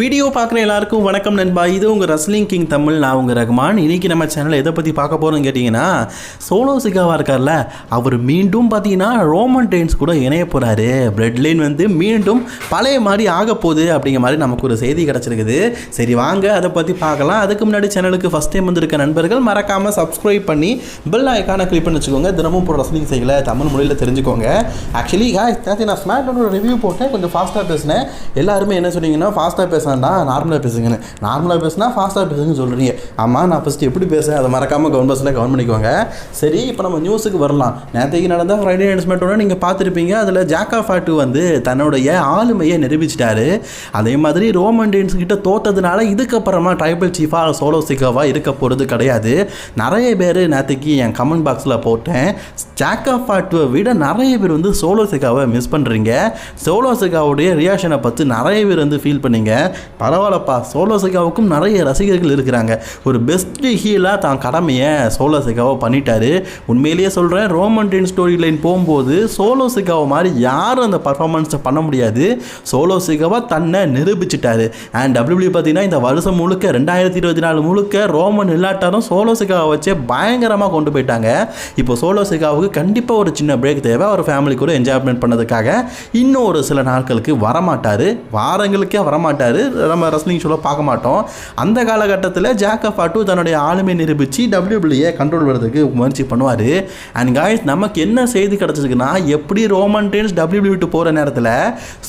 Video பார்க்குற எல்லாருக்கும் வணக்கம் நண்பா. இது உங்கள் ரஸ்லிங் கிங் தமிழ் நான் உங்கள் ரகுமான். இன்னைக்கு நம்ம சேனல் எதை பற்றி பார்க்க போகிறோம்னு கேட்டிங்கன்னா சோலோ சிகாவாக இருக்கார்ல அவர் மீண்டும் பார்த்தீங்கன்னா ரோமன் டெயின்ஸ் கூட இணைய போகிறாரு பிரெட்லைன் வந்து மீண்டும் பழைய மாதிரி ஆக போகுது அப்படிங்கிற மாதிரி நமக்கு ஒரு செய்தி கிடச்சிருக்குது. சரி வாங்க அதை பற்றி பார்க்கலாம். அதுக்கு முன்னாடி சேனலுக்கு ஃபஸ்ட் டைம் வந்திருக்க நண்பர்கள் மறக்காமல் சப்ஸ்கிரைப் பண்ணி பெல் ஐக்கானை கிளிக் பண்ணி வச்சுக்கோங்க தினமும் போகிற ரஸ்லிங் செய்களை தமிழ் மொழியில் தெரிஞ்சுக்கோங்க. ஆக்சுவலி நான் ஸ்மார்ட் ரிவ்யூ போட்டேன். கொஞ்சம் ஃபாஸ்ட்டாக பேசினேன். எல்லாருமே என்ன சொன்னீங்கன்னா ஃபாஸ்ட்டாக பேசாண்டா நார்மலாக பேசுங்கன்னு. நார்மலாக பேசுனா ஃபாஸ்ட்டாக பேசுங்கன்னு சொல்கிறீங்க ஆமாம் நான் ஃபஸ்ட்டு எப்படி பேசுகிறேன் அதை மறக்காமல் கவர்மெண்ட்ஸில் கவர்ன் பண்ணிக்கோங்க. சரி இப்போ நம்ம நியூஸுக்கு வரலாம். நேற்றுக்கு நடந்த ஃப்ரைடே அனௌன்ஸ்மெண்ட்டோட நீங்கள் பார்த்துருப்பீங்க. அதில் ஜாக்கா ஃபாட்டு வந்து தன்னுடைய ஆளுமையை நிரூபிச்சிட்டாரு. அதே மாதிரி ரோமன் கிட்ட தோத்ததுனால இதுக்கப்புறமா ட்ரைபல் சீஃபாக சோலோ சிக்காவாக இருக்க போகிறது கிடையாது. நிறைய பேர் நேற்றுக்கு என் கமெண்ட் பாக்ஸில் போட்டேன். ஜாக்கா ஃபாட்டுவை விட நிறைய பேர் வந்து சோலோ சிக்காவை மிஸ் பண்ணுறீங்க சோலோ சிக்காவுடைய ரியாக்ஷனை பற்றி நிறைய பேர் வந்து ஃபீல் பண்ணீங்க. பரவாயில்லப்பா சோலோ சிகாவுக்கும் நிறைய ரசிகர்கள் இருக்கிறாங்க. ஒரு பெஸ்ட் ஹீலாக தான் கடமையை சோலோ சிகாவை பண்ணிட்டாரு. உண்மையிலேயே சொல்கிறேன் ரோமன் ஸ்டோரி லைன் போகும்போது சோலோ சிகாவை மாதிரி யாரும் அந்த பர்ஃபார்மன்ஸை பண்ண முடியாது. சோலோ சிகாவை தன்னை நிரூபிச்சிட்டாரு. அண்ட் டபிள்யூபிள்யூ பார்த்தீங்கன்னா இந்த வருஷம் முழுக்க ரெண்டாயிரத்தி இருபத்தி நாலு முழுக்க ரோமன் இல்லாட்டாலும் சோலோ சிகாவை வச்சே பயங்கரமாக கொண்டு போயிட்டாங்க. இப்போ சோலோ சிகாவுக்கு கண்டிப்பாக ஒரு சின்ன பிரேக் தேவை. அவர் ஃபேமிலி கூட என்ஜாய்மெண்ட் பண்ணதுக்காக இன்னும் ஒரு சில நாட்களுக்கு வரமாட்டார். வாரங்களுக்கே வரமாட்டார். நம்ம ரெஸ்லிங் ஷோவில் பார்க்க மாட்டோம். அந்த காலகட்டத்தில் ஜாக் ஆஃப் அட்டு தன்னுடைய ஆளுமை நிரூபித்து டபிள்யூபிள்யூஏ கண்ட்ரோல் வர்றதுக்கு முயற்சி பண்ணுவார். அண்ட் காய்ஸ் நமக்கு என்ன செய்தி கிடச்சிருக்குன்னா எப்படி ரோமன் டென்ஸ் டபிள்யூபிள்யூ விட்டு போகிற நேரத்தில்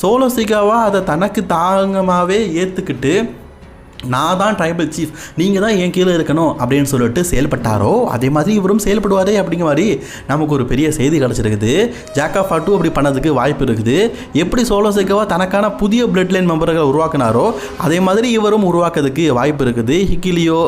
சோலோ சிகாவாக அதை தனக்கு தாங்கமாகவே ஏற்றுக்கிட்டு நான் தான் ட்ரைபல் சீஃப் நீங்கள் தான் என் கீழே இருக்கணும் அப்படின்னு சொல்லிட்டு செயல்பட்டாரோ அதே மாதிரி இவரும் செயல்படுவாரே அப்படிங்கிற மாதிரி நமக்கு ஒரு பெரிய செய்தி கிடச்சிருக்குது. ஜாக்கா ஃபாட்டு அப்படி பண்ணதுக்கு வாய்ப்பு இருக்குது. எப்படி சோலோ சேக்கவா தனக்கான புதிய பிளட் லைன் மெம்பர்களை உருவாக்குனாரோ அதே மாதிரி இவரும் உருவாக்குறதுக்கு வாய்ப்பு இருக்குது. ஹிக்கிலியோ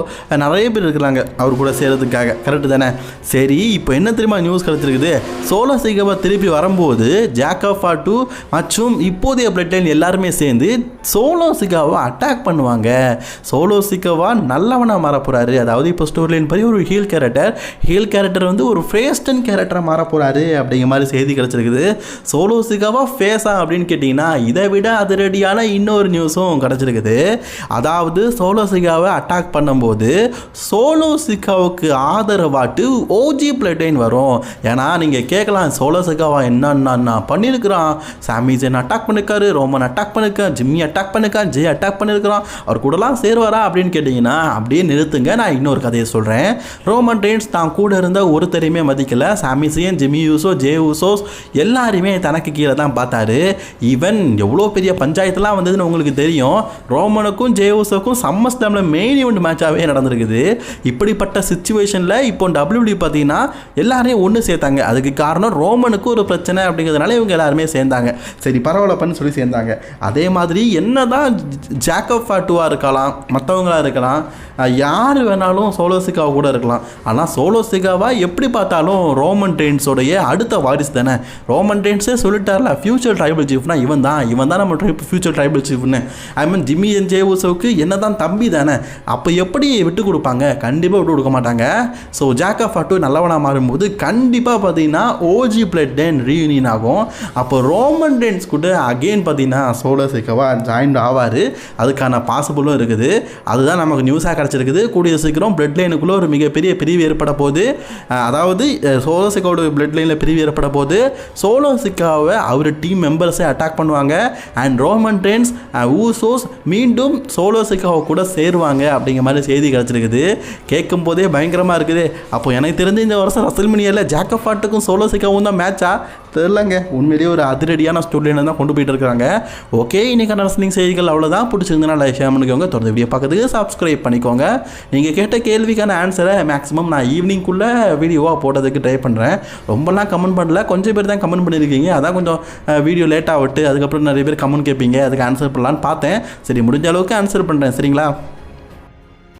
நிறைய பேர் இருக்கிறாங்க அவர் கூட சேர்கிறதுக்காக கரெக்டு தானே? சரி இப்போ என்ன தெரியுமா நியூஸ் கிடச்சிருக்குது? சோலோ சேகவா திருப்பி வரும்போது ஜாக்கா ஃபாட்டு மற்றும் இப்போதைய பிளட் லைன் எல்லாருமே சேர்ந்து சோலோ சிகாவை அட்டாக் பண்ணுவாங்க. சோலோ சிக்கவா நல்லவனாக மாற போகிறாரு அதாவது இப்போ ஸ்டோரியின் படி ஒரு ஹீல் கேரக்டர் ஹீல் கேரக்டர் வந்து ஒரு ஃபேஸ்டன் கேரக்டராக மாற போகிறாரு அப்படிங்கிற மாதிரி செய்தி கிடச்சிருக்குது. சோலோ சிக்கவா ஃபேஸா அப்படின்னு கேட்டிங்கன்னா இதை விட அதிரடியான இன்னொரு நியூஸும் கிடச்சிருக்குது. அதாவது சோலோ சிக்காவை அட்டாக் பண்ணும்போது சோலோ சிக்காவுக்கு ஆதரவாட்டு ஓஜி பிளட்டைன் வரும். ஏன்னா நீங்கள் கேட்கலாம் சோலோ சிக்காவா என்னன்னா பண்ணியிருக்கிறான் சாமிஜன் அட்டாக் பண்ணிருக்காரு ரோமன் அட்டாக் பண்ணிருக்கான் ஜிம்மி அட்டாக் பண்ணிருக்கான் ஜெய் அட்டாக் பண்ணிருக்கிறான். அவர் கூடலாம் சேருவாரா அப்படின்னு கேட்டிங்கன்னா அப்படியே நிறுத்துங்க நான் இன்னொரு கதையை சொல்கிறேன் ரோமன் ரெயின்ஸ் தான் கூட இருந்த ஒருத்தரையுமே மதிக்கல. சாமிசியன் ஜிமி யூசோ ஜே யூசோஸ் எல்லாருமே தனக்கு கீழே தான் பார்த்தாரு. ஈவன் எவ்வளோ பெரிய பஞ்சாயத்துலாம் வந்ததுன்னு உங்களுக்கு தெரியும். ரோமனுக்கும் ஜே யூசோக்கும் சம்மஸ்டாமில் மெயின் ஈவெண்ட் மேட்சாகவே நடந்திருக்குது. இப்படிப்பட்ட சுச்சுவேஷனில் இப்போ டபிள்யூடி பார்த்தீங்கன்னா எல்லாரையும் ஒன்று சேர்த்தாங்க. அதுக்கு காரணம் ரோமனுக்கு ஒரு பிரச்சனை அப்படிங்கிறதுனால இவங்க எல்லாருமே சேர்ந்தாங்க. சரி பரவாயில்லப்பன்னு சொல்லி சேர்ந்தாங்க. அதே மாதிரி என்ன தான் ஜாக்கப் ஃபாட்டுவாக இருக்கலாம் மற்றவங்களாக இருக்கலாம். யார் வேணாலும் சோலோ சிகாவா கூட இருக்கலாம். ஆனால் சோலோ சிகாவா எப்படி பார்த்தாலும் ரோமன் டெயின்ஸோடைய அடுத்த வாரிசு தானே. ரோமன் டெயின்ஸே சொல்லிட்டார்ல ஃபியூச்சர் ட்ரைபல் சீஃப்னா இவன் தான். இவன் தான் நம்ம ட்ரைப் ஃபியூச்சர் ட்ரைபல் சீஃப்னு ஐ மீன் ஜிம்மி என் ஜேவுசோவுக்கு என்ன தான் தம்பி தானே. அப்போ எப்படி விட்டு கொடுப்பாங்க? கண்டிப்பாக விட்டு கொடுக்க மாட்டாங்க. ஸோ ஜாக்கா ஃபாட்டு நல்லவனாக மாறும்போது கண்டிப்பாக பார்த்தீங்கன்னா ஓஜி பிளட் டென் ரீயூனியன் ஆகும். அப்போ ரோமன் டென்ஸ் கூட அகெயின் பார்த்தீங்கன்னா சோலோ சிகாவா ஜாயின் ஆவார். அதுக்கான பாசிபிளும் இருக்குது அதுதான் நமக்கு நியூஸாக கிடச்சிருக்குது. கூடிய சீக்கிரம் பிளட் லைனுக்குள்ளே ஒரு மிகப்பெரிய பிரிவு ஏற்பட போகுது. அதாவது சோலோசிக்காவோட சோலோ பிளட் லைனில் பிரிவு ஏற்பட போகுது. சோலோ சிக்காவை அவர் டீம் மெம்பர்ஸை அட்டாக் பண்ணுவாங்க. அண்ட் ரோமன் டென்ஸ் ஊசோஸ் மீண்டும் சோலோ சிக்காவை கூட சேருவாங்க அப்படிங்கிற மாதிரி செய்தி கிடச்சிருக்குது. கேட்கும் போதே பயங்கரமாக இருக்குது. அப்போ எனக்கு தெரிஞ்சு இந்த வருஷம் ரசல்மினியில் ஜாக்கப் பாட்டுக்கும் சோலோ சிக்காவும் தான் மேட்சா தெரிலங்க உண்மையிலேயே ஒரு அதிரடியான ஸ்டோரியில் தான் கொண்டு போயிட்டு இருக்காங்க. ஓகே இன்னைக்கான ரசனிங் செய்திகள் அவ்வளோதான் பிடிச்சிருந்தனா லைக் ஷேர் பண்ணிக்கோங்க. தொடர்ந்து வீடியோ பார்க்கறதுக்கு சப்ஸ்கிரைப் பண்ணிக்கோங்க. நீங்கள் கேட்ட கேள்விக்கான ஆன்சரை மேக்ஸிமம் நான் ஈவினிங்குள்ளே வீடியோவாக போடுறதுக்கு ட்ரை பண்ணுறேன் ரொம்பலாம் கமெண்ட் பண்ணல. கொஞ்சம் பேர் தான் கமெண்ட் பண்ணியிருக்கீங்க அதான் கொஞ்சம் வீடியோ லேட்டாக விட்டு அதுக்கப்புறம் நிறைய பேர் கமெண்ட் கேட்பீங்க அதுக்கு ஆன்சர் பண்ணலான்னு பார்த்தேன். சரி முடிஞ்ச அளவுக்கு ஆன்சர் பண்ணுறேன் சரிங்களா?